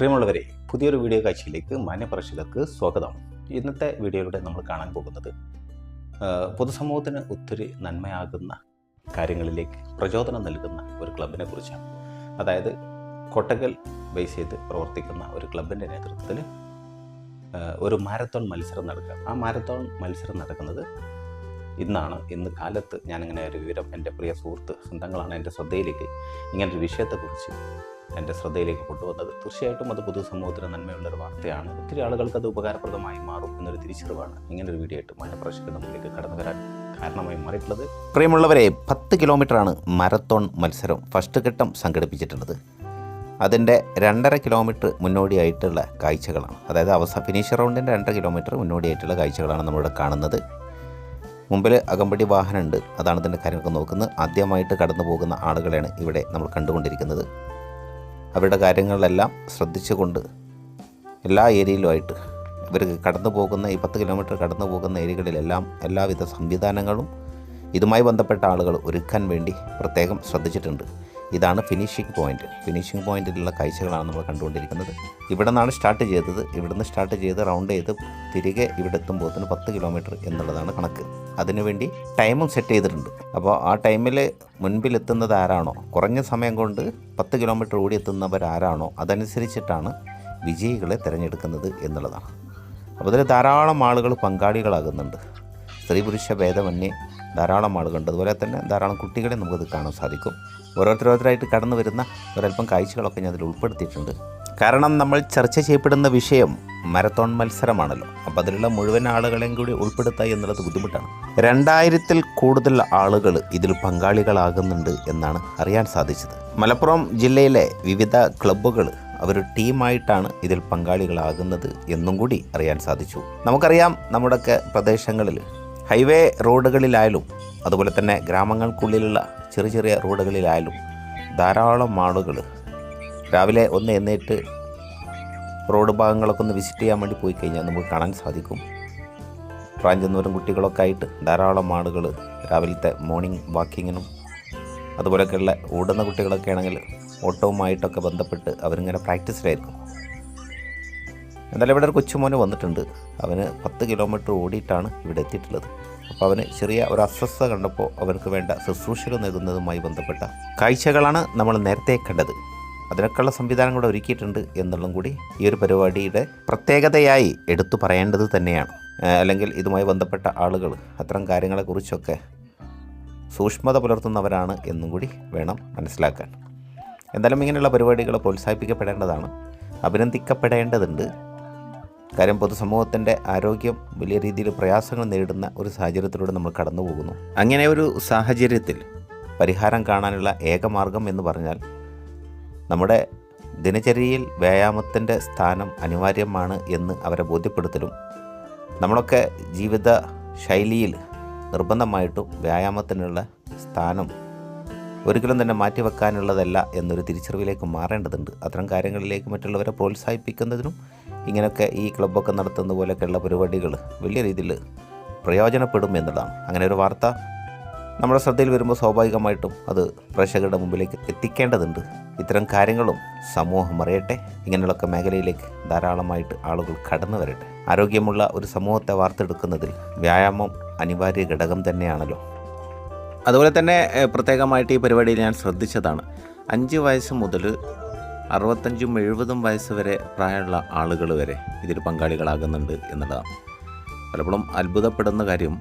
പ്രിയമുള്ളവരെ പുതിയൊരു വീഡിയോ കാഴ്ചയിലേക്ക് മാന്യപ്രേക്ഷകർക്ക് സ്വാഗതം. ഇന്നത്തെ വീഡിയോയിലൂടെ നമ്മൾ കാണാൻ പോകുന്നത് പൊതുസമൂഹത്തിന് ഒത്തിരി നന്മയാകുന്ന കാര്യങ്ങളിലേക്ക് പ്രചോദനം നൽകുന്ന ഒരു ക്ലബിനെ കുറിച്ചാണ്. അതായത് കൊട്ടകൽ ബേസ് ചെയ്ത് പ്രവർത്തിക്കുന്ന ഒരു ക്ലബിന്റെ നേതൃത്വത്തിൽ ഒരു മാരത്തോൺ മത്സരം നടക്കുക. ആ മാരത്തോൺ മത്സരം നടക്കുന്നത് ഇന്നാണ്. ഇന്ന് കാലത്ത് ഞാനിങ്ങനെ ഒരു വിവരം എന്റെ പ്രിയ സുഹൃത്ത് സ്വന്തങ്ങളാണ് എന്റെ ശ്രദ്ധയിലേക്ക് ഇങ്ങനൊരു വിഷയത്തെക്കുറിച്ച് എന്റെ ശ്രദ്ധയിലേക്ക് കൊണ്ടുവന്നത്. തീർച്ചയായിട്ടും അത് പൊതുസമൂഹത്തിന് നന്മയുള്ളൊരു വാർത്തയാണ്. ഒത്തിരി ആളുകൾക്ക് അത് ഉപകാരപ്രദമായി മാറും എന്നൊരു തിരിച്ചറിവാണ് ഇങ്ങനൊരു വീഡിയോ ആയിട്ട് മാനപ്രേക്ഷകർ നമ്മളിലേക്ക് കടന്നു വരാൻ കാരണമായി മാറിയിട്ടുള്ളത്. പ്രിയമുള്ളവരെ പത്ത് കിലോമീറ്ററാണ് മാരത്തോൺ മത്സരം ഫസ്റ്റ് ഘട്ടം സംഘടിപ്പിച്ചിട്ടുള്ളത്. അതിന്റെ രണ്ടര കിലോമീറ്റർ മുന്നോടിയായിട്ടുള്ള കാഴ്ചകളാണ്. അതായത് അവസാന ഫിനിഷ് റൗണ്ടിന്റെ രണ്ടര കിലോമീറ്റർ മുന്നോടിയായിട്ടുള്ള കാഴ്ചകളാണ് നമ്മളിവിടെ കാണുന്നത്. മുമ്പിൽ അകമ്പടി വാഹനമുണ്ട്. അതാണ് ഇതിന്റെ കാര്യങ്ങളൊക്കെ നോക്കുന്നത്. ആദ്യമായിട്ട് കടന്നു പോകുന്ന ആളുകളെയാണ് ഇവിടെ നമ്മൾ കണ്ടുകൊണ്ടിരിക്കുന്നത്. അവരുടെ കാര്യങ്ങളിലെല്ലാം ശ്രദ്ധിച്ചുകൊണ്ട് എല്ലാ ഏരിയയിലുമായിട്ട് ഇവർ കടന്നു പോകുന്ന ഈ പത്ത് കിലോമീറ്റർ കടന്നു പോകുന്ന ഏരിയകളിലെല്ലാം എല്ലാവിധ സംവിധാനങ്ങളും ഇതുമായി ബന്ധപ്പെട്ട ആളുകൾ ഒരുക്കാൻ വേണ്ടി പ്രത്യേകം ശ്രദ്ധിച്ചിട്ടുണ്ട്. ഇതാണ് ഫിനിഷിംഗ് പോയിന്റ് ഫിനിഷിംഗ് പോയിന്റിലുള്ള കാഴ്ചകളാണ് നമ്മൾ കണ്ടുകൊണ്ടിരിക്കുന്നത്. ഇവിടെ നിന്നാണ് സ്റ്റാർട്ട് ചെയ്തത്. ഇവിടെ നിന്ന് സ്റ്റാർട്ട് ചെയ്ത് റൗണ്ട് ചെയ്ത് തിരികെ ഇവിടെ എത്തുമ്പോൾ പത്ത് കിലോമീറ്റർ എന്നുള്ളതാണ് കണക്ക്. അതിനുവേണ്ടി ടൈമും സെറ്റ് ചെയ്തിട്ടുണ്ട്. അപ്പോൾ ആ ടൈമിൽ മുൻപിലെത്തുന്നത് ആരാണോ? കുറഞ്ഞ സമയം കൊണ്ട് പത്ത് കിലോമീറ്റർ ഓടി എത്തുന്നവർ ആരാണോ? അതനുസരിച്ചിട്ടാണ് വിജയികളെ തിരഞ്ഞെടുക്കുന്നത് എന്നുള്ളതാണ്. അപ്പോൾ ഇതിൽ ധാരാളം ആളുകൾ പങ്കാളികളാകുന്നുണ്ട്. സ്ത്രീ പുരുഷ ഭേദമന്യേ ധാരാളം ആളുകളുണ്ട്. അതുപോലെ തന്നെ ധാരാളം കുട്ടികളെ നമുക്കത് കാണാൻ സാധിക്കും. ഓരോരുത്തരോരുത്തരായിട്ട് കടന്നു വരുന്ന ഒരല്പം കാഴ്ചകളൊക്കെ ഞാൻ അതിൽ ഉൾപ്പെടുത്തിയിട്ടുണ്ട്. കാരണം നമ്മൾ ചർച്ച ചെയ്യപ്പെടുന്ന വിഷയം മാരത്തോൺ മത്സരമാണല്ലോ. അപ്പോൾ അതിലുള്ള മുഴുവൻ ആളുകളെയും കൂടി ഉൾപ്പെടുത്തുക എന്നുള്ളത് ബുദ്ധിമുട്ടാണ്. രണ്ടായിരത്തിൽ കൂടുതൽ ആളുകൾ ഇതിൽ പങ്കാളികളാകുന്നുണ്ട് എന്നാണ് അറിയാൻ സാധിച്ചത്. മലപ്പുറം ജില്ലയിലെ വിവിധ ക്ലബ്ബുകൾ അവർ ടീമായിട്ടാണ് ഇതിൽ പങ്കാളികളാകുന്നത് എന്നും കൂടി അറിയാൻ സാധിച്ചു. നമുക്കറിയാം നമ്മുടെയൊക്കെ പ്രദേശങ്ങളിൽ ഹൈവേ റോഡുകളിലായാലും അതുപോലെ തന്നെ ഗ്രാമങ്ങൾക്കുള്ളിലുള്ള ചെറിയ ചെറിയ റോഡുകളിലായാലും ധാരാളം ആളുകൾ രാവിലെ ഒന്ന് എന്നിട്ട് റോഡ് ഭാഗങ്ങളൊക്കെ ഒന്ന് വിസിറ്റ് ചെയ്യാൻ വേണ്ടി പോയി കഴിഞ്ഞാൽ നമുക്ക് കാണാൻ സാധിക്കും. പ്രാഞ്ചന്നൂരും കുട്ടികളൊക്കെ ആയിട്ട് ധാരാളം ആളുകൾ രാവിലത്തെ മോർണിംഗ് വാക്കിങ്ങിനും അതുപോലെയൊക്കെയുള്ള ഓടുന്ന കുട്ടികളൊക്കെ ആണെങ്കിൽ ഓട്ടവുമായിട്ടൊക്കെ ബന്ധപ്പെട്ട് അവരിങ്ങനെ പ്രാക്ടീസിലായിരിക്കും എന്തായാലും ഇവിടെ ഒരു കൊച്ചുമോന് വന്നിട്ടുണ്ട്. അവന് പത്ത് കിലോമീറ്റർ ഓടിയിട്ടാണ് ഇവിടെ എത്തിയിട്ടുള്ളത്. അപ്പോൾ അവന് ചെറിയ ഒരു അസ്വസ്ഥത കണ്ടപ്പോൾ അവർക്ക് വേണ്ട ശുശ്രൂഷകൾ നൽകുന്നതുമായി ബന്ധപ്പെട്ട കാഴ്ചകളാണ് നമ്മൾ നേരത്തെ കണ്ടത്. അതിനൊക്കെയുള്ള സംവിധാനം കൂടെ ഒരുക്കിയിട്ടുണ്ട് എന്നുള്ളതും കൂടി ഈ ഒരു പരിപാടിയുടെ പ്രത്യേകതയായി എടുത്തു പറയേണ്ടത് തന്നെയാണ്. അല്ലെങ്കിൽ ഇതുമായി ബന്ധപ്പെട്ട ആളുകൾ അത്തരം കാര്യങ്ങളെക്കുറിച്ചൊക്കെ സൂക്ഷ്മത പുലർത്തുന്നവരാണ് എന്നും കൂടി വേണം മനസ്സിലാക്കാൻ. എന്തായാലും ഇങ്ങനെയുള്ള പരിപാടികൾ പ്രോത്സാഹിപ്പിക്കപ്പെടേണ്ടതാണ്. അഭിനന്ദിക്കപ്പെടേണ്ടതുണ്ട്. കാര്യം പൊതുസമൂഹത്തിന്റെ ആരോഗ്യം വലിയ രീതിയിൽ പ്രയാസങ്ങൾ നേരിടുന്ന ഒരു സാഹചര്യത്തിലൂടെ നമ്മൾ കടന്നു പോകുന്നു. അങ്ങനെ ഒരു സാഹചര്യത്തിൽ പരിഹാരം കാണാനുള്ള ഏകമാർഗം എന്ന് പറഞ്ഞാൽ നമ്മുടെ ദിനചര്യയിൽ വ്യായാമത്തിന്റെ സ്ഥാനം അനിവാര്യമാണ് എന്ന് അവരെ ബോധ്യപ്പെടുത്തലും നമ്മളൊക്കെ ജീവിത ശൈലിയിൽ നിർബന്ധമായിട്ടും വ്യായാമത്തിനുള്ള സ്ഥാനം ഒരിക്കലും തന്നെ മാറ്റിവെക്കാനുള്ളതല്ല എന്നൊരു തിരിച്ചറിവിലേക്ക് മാറേണ്ടതുണ്ട്. അത്തരം കാര്യങ്ങളിലേക്ക് മറ്റുള്ളവരെ പ്രോത്സാഹിപ്പിക്കുന്നതിനും ഇങ്ങനെയൊക്കെ ഈ ക്ലബ്ബൊക്കെ നടത്തുന്ന പോലെയൊക്കെയുള്ള പരിപാടികൾ വലിയ രീതിയിൽ പ്രയോജനപ്പെടും എന്നുള്ളതാണ്. അങ്ങനെ ഒരു വാർത്ത നമ്മുടെ ശ്രദ്ധയിൽ വരുമ്പോൾ സ്വാഭാവികമായിട്ടും അത് പ്രേക്ഷകരുടെ മുമ്പിലേക്ക് എത്തിക്കേണ്ടതുണ്ട്. ഇത്തരം കാര്യങ്ങളും സമൂഹം അറിയട്ടെ ഇങ്ങനെയുള്ളൊക്കെ മേഖലയിലേക്ക് ധാരാളമായിട്ട് ആളുകൾ കടന്നു വരട്ടെ. ആരോഗ്യമുള്ള ഒരു സമൂഹത്തെ വാർത്തെടുക്കുന്നതിൽ വ്യായാമം അനിവാര്യ ഘടകം തന്നെയാണല്ലോ. അതുപോലെ തന്നെ പ്രത്യേകമായിട്ട് ഈ പരിപാടിയിൽ ഞാൻ ശ്രദ്ധിച്ചതാണ്. അഞ്ച് വയസ്സ് മുതൽ അറുപത്തഞ്ചും എഴുപതും വയസ്സ് വരെ പ്രായമുള്ള ആളുകൾ വരെ ഇതിൽ പങ്കാളികളാകുന്നുണ്ട് എന്നുള്ളതാണ്. പലപ്പോഴും അത്ഭുതപ്പെടുന്ന കാര്യം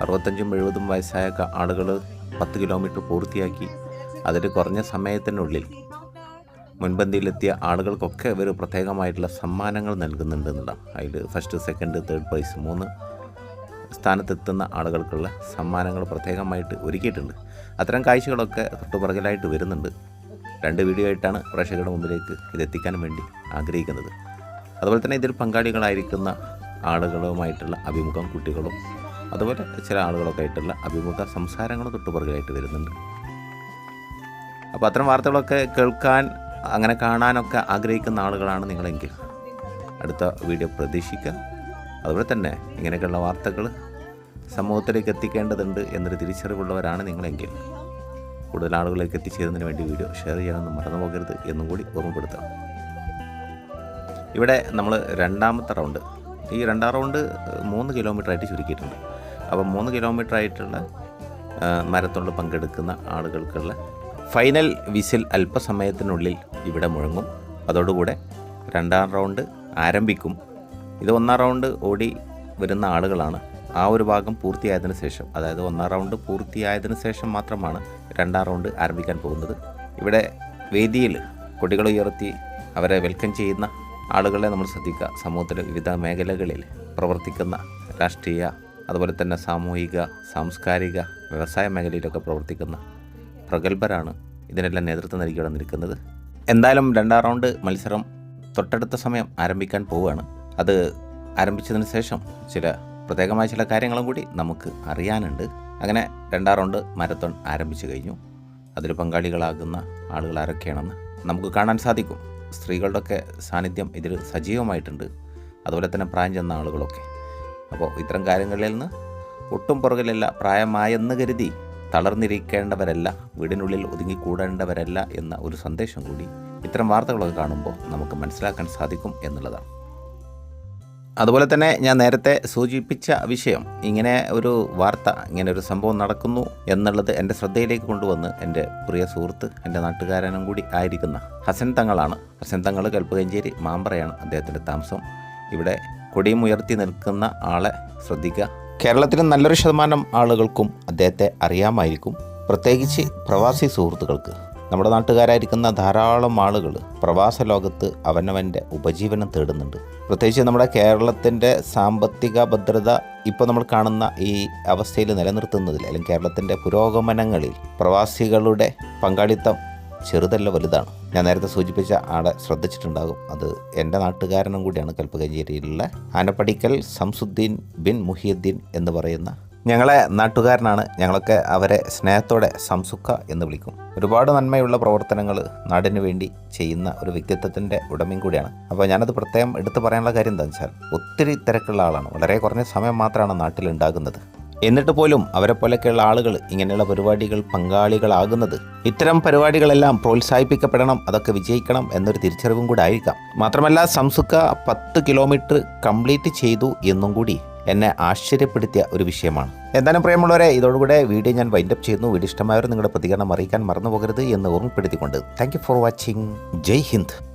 അറുപത്തഞ്ചും എഴുപതും വയസ്സായ ആളുകൾ പത്ത് കിലോമീറ്റർ പൂർത്തിയാക്കി അതിൽ കുറഞ്ഞ സമയത്തിനുള്ളിൽ മുൻപന്തിയിലെത്തിയ ആളുകൾക്കൊക്കെ ഇവർ പ്രത്യേകമായിട്ടുള്ള സമ്മാനങ്ങൾ നൽകുന്നുണ്ട് എന്നുള്ളതാണ്. അതിൽ ഫസ്റ്റ് സെക്കൻഡ് തേർഡ് പ്രൈസ് മൂന്ന് സ്ഥാനത്തെത്തുന്ന ആളുകൾക്കുള്ള സമ്മാനങ്ങൾ പ്രത്യേകമായിട്ട് ഒരുക്കിയിട്ടുണ്ട്. അത്തരം കാഴ്ചകളൊക്കെ തൊട്ടുപുറകിലായിട്ട് വരുന്നുണ്ട്. രണ്ട് വീഡിയോ ആയിട്ടാണ് പ്രേക്ഷകരുടെ മുമ്പിലേക്ക് ഇതെത്തിക്കാൻ വേണ്ടി ആഗ്രഹിക്കുന്നത്. അതുപോലെ തന്നെ ഇതിൽ പങ്കാളികളായിരിക്കുന്ന ആളുകളുമായിട്ടുള്ള അഭിമുഖം കുട്ടികളും അതുപോലെ ചില ആളുകളൊക്കെ ആയിട്ടുള്ള അഭിമുഖ സംസാരങ്ങളും തൊട്ടുപുറകിലായിട്ട് വരുന്നുണ്ട്. അപ്പോൾ അത്തരം വാർത്തകളൊക്കെ കേൾക്കാൻ അങ്ങനെ കാണാനൊക്കെ ആഗ്രഹിക്കുന്ന ആളുകളാണ് നിങ്ങളെങ്കിൽ അടുത്ത വീഡിയോ പ്രതീക്ഷിക്കുക. അതുപോലെ തന്നെ ഇങ്ങനെയൊക്കെയുള്ള വാർത്തകൾ സമൂഹത്തിലേക്ക് എത്തിക്കേണ്ടതുണ്ട് എന്നൊരു തിരിച്ചറിവുള്ളവരാണ് നിങ്ങളെങ്കിൽ കൂടുതൽ ആളുകളിലേക്ക് എത്തിച്ചേരുന്നതിന് വേണ്ടി വീഡിയോ ഷെയർ ചെയ്യാനൊന്നും മറന്നു പോകരുത് എന്നും കൂടി ഓർമ്മപ്പെടുത്താം ഇവിടെ നമ്മൾ രണ്ടാമത്തെ റൗണ്ട്. ഈ രണ്ടാം റൗണ്ട് മൂന്ന് കിലോമീറ്റർ ആയിട്ട് ചുരുക്കിയിട്ടുണ്ട്. അപ്പോൾ മൂന്ന് കിലോമീറ്റർ ആയിട്ടുള്ള മരത്തോണ്ട് പങ്കെടുക്കുന്ന ആളുകൾക്കുള്ള ഫൈനൽ വിസിൽ അല്പസമയത്തിനുള്ളിൽ ഇവിടെ മുഴങ്ങും. അതോടുകൂടെ രണ്ടാം റൗണ്ട് ആരംഭിക്കും. ഇത് ഒന്നാം റൗണ്ട് ഓടി വരുന്ന ആളുകളാണ്. ആ ഒരു ഭാഗം പൂർത്തിയായതിന് ശേഷം അതായത് ഒന്നാം റൗണ്ട് പൂർത്തിയായതിനു ശേഷം മാത്രമാണ് രണ്ടാം റൗണ്ട് ആരംഭിക്കാൻ പോകുന്നത്. ഇവിടെ വേദിയിൽ കൊടികൾ ഉയർത്തി അവരെ വെൽക്കം ചെയ്യുന്ന ആളുകളെ നമ്മൾ ശ്രദ്ധിക്കുക. സമൂഹത്തിലെ വിവിധ മേഖലകളിൽ പ്രവർത്തിക്കുന്ന രാഷ്ട്രീയ അതുപോലെ തന്നെ സാമൂഹിക സാംസ്കാരിക വ്യവസായ മേഖലയിലൊക്കെ പ്രവർത്തിക്കുന്ന പ്രഗത്ഭരാണ് ഇതിനെല്ലാം നേതൃത്വം നൽകി നിൽക്കുന്നത് എന്തായാലും രണ്ടാം റൗണ്ട് മത്സരം തൊട്ടടുത്ത സമയം ആരംഭിക്കാൻ പോവുകയാണ്. അത് ആരംഭിച്ചതിന് ശേഷം ചില പ്രത്യേകമായ ചില കാര്യങ്ങളും കൂടി നമുക്ക് അറിയാനുണ്ട്. അങ്ങനെ രണ്ടാം റൗണ്ട് മാരത്തോൺ ആരംഭിച്ചു കഴിഞ്ഞു. അതിൽ പങ്കാളികളാകുന്ന ആളുകൾ ആരൊക്കെയാണെന്ന് നമുക്ക് കാണാൻ സാധിക്കും. സ്ത്രീകളുടെയൊക്കെ സാന്നിധ്യം ഇതിൽ സജീവമായിട്ടുണ്ട്. അതുപോലെ തന്നെ പ്രായം ചെന്ന ആളുകളൊക്കെ. അപ്പോൾ ഇത്തരം കാര്യങ്ങളിൽ നിന്ന് ഒട്ടും പുറകിലല്ല പ്രായമായെന്ന് കരുതി തളർന്നിരിക്കേണ്ടവരല്ല വീടിനുള്ളിൽ ഒതുങ്ങിക്കൂടേണ്ടവരല്ല എന്ന ഒരു സന്ദേശം കൂടി ഇത്തരം വാർത്തകളൊക്കെ കാണുമ്പോൾ നമുക്ക് മനസ്സിലാക്കാൻ സാധിക്കും എന്നുള്ളതാണ്. അതുപോലെ തന്നെ ഞാൻ നേരത്തെ സൂചിപ്പിച്ച വിഷയം ഇങ്ങനെ ഒരു വാർത്ത ഇങ്ങനെ ഒരു സംഭവം നടക്കുന്നു എന്നുള്ളത് എന്റെ ശ്രദ്ധയിലേക്ക് കൊണ്ടുവന്ന് എന്റെ പ്രിയ സുഹൃത്ത് എന്റെ നാട്ടുകാരനും കൂടി ആയിരിക്കുന്ന ഹസൻ തങ്ങളാണ്. ഹസൻ തങ്ങൾ കൽപ്പകഞ്ചേരി മാമ്പറയാണ് അദ്ദേഹത്തിന്റെ താമസം. ഇവിടെ കൊടിയും ഉയർത്തി നിൽക്കുന്ന ആളെ ശ്രദ്ധിക്കുക കേരളത്തിലെ നല്ലൊരു ശതമാനം ആളുകൾക്കും അദ്ദേഹത്തെ അറിയാമായിരിക്കും. പ്രത്യേകിച്ച് പ്രവാസി സുഹൃത്തുക്കൾക്ക്. നമ്മുടെ നാട്ടുകാരായിരിക്കുന്ന ധാരാളം ആളുകൾ പ്രവാസ ലോകത്ത് അവനവന്റെ ഉപജീവനം തേടുന്നുണ്ട്. പ്രത്യേകിച്ച് നമ്മുടെ കേരളത്തിന്റെ സാമ്പത്തിക ഭദ്രത ഇപ്പോൾ നമ്മൾ കാണുന്ന ഈ അവസ്ഥയിൽ നിലനിർത്തുന്നതിൽ അല്ലെങ്കിൽ കേരളത്തിന്റെ പുരോഗമനങ്ങളിൽ പ്രവാസികളുടെ പങ്കാളിത്തം ചെറുതല്ല വലുതാണ്. ഞാൻ നേരത്തെ സൂചിപ്പിച്ച ആളെ ശ്രദ്ധിച്ചിട്ടുണ്ടാകും. അത് എന്റെ നാട്ടുകാരനും കൂടിയാണ് കൽപ്പകഞ്ചേരിയിലുള്ള ആനപ്പടിക്കൽ സംസുദ്ദീൻ ബിൻ മുഹിയുദ്ദീൻ എന്ന് പറയുന്ന ഞങ്ങളെ നാട്ടുകാരനാണ്. ഞങ്ങളൊക്കെ അവരെ സ്നേഹത്തോടെ സംസുഖ എന്ന് വിളിക്കും. ഒരുപാട് നന്മയുള്ള പ്രവർത്തനങ്ങൾ നാടിന് വേണ്ടി ചെയ്യുന്ന ഒരു വ്യക്തിത്വത്തിന്റെ ഉടമയും കൂടിയാണ്. അപ്പോൾ ഞാനത് പ്രത്യേകം എടുത്തു പറയാനുള്ള കാര്യം എന്താണെന്ന് വെച്ചാൽ ഒത്തിരി തിരക്കുള്ള ആളാണ്. വളരെ കുറഞ്ഞ സമയം മാത്രമാണ് നാട്ടിലുണ്ടാകുന്നത് എന്നിട്ട് പോലും അവരെ പോലെയൊക്കെയുള്ള ആളുകൾ ഇങ്ങനെയുള്ള പരിപാടികൾ പങ്കാളികളാകുന്നത് ഇത്തരം പരിപാടികളെല്ലാം പ്രോത്സാഹിപ്പിക്കപ്പെടണം അതൊക്കെ വിജയിക്കണം എന്നൊരു തിരിച്ചറിവും കൂടെ ആയിരിക്കാം. മാത്രമല്ല സംസുക്ക പത്ത് കിലോമീറ്റർ കംപ്ലീറ്റ് ചെയ്തു എന്നും കൂടി എന്നെ ആശ്ചര്യപ്പെടുത്തിയ ഒരു വിഷയമാണ്. എന്തായാലും പ്രിയമുള്ളവരെ ഇതോടുകൂടെ വീഡിയോ ഞാൻ വൈൻഡപ്പ് ചെയ്യുന്നു. വീഡിയോ ഇഷ്ടമായവർ നിങ്ങളുടെ പ്രതികരണം അറിയിക്കാൻ മറന്നു പോകരുത് എന്ന് ഓർമ്മപ്പെടുത്തിക്കൊണ്ട്. Thank for watching Jai Hind.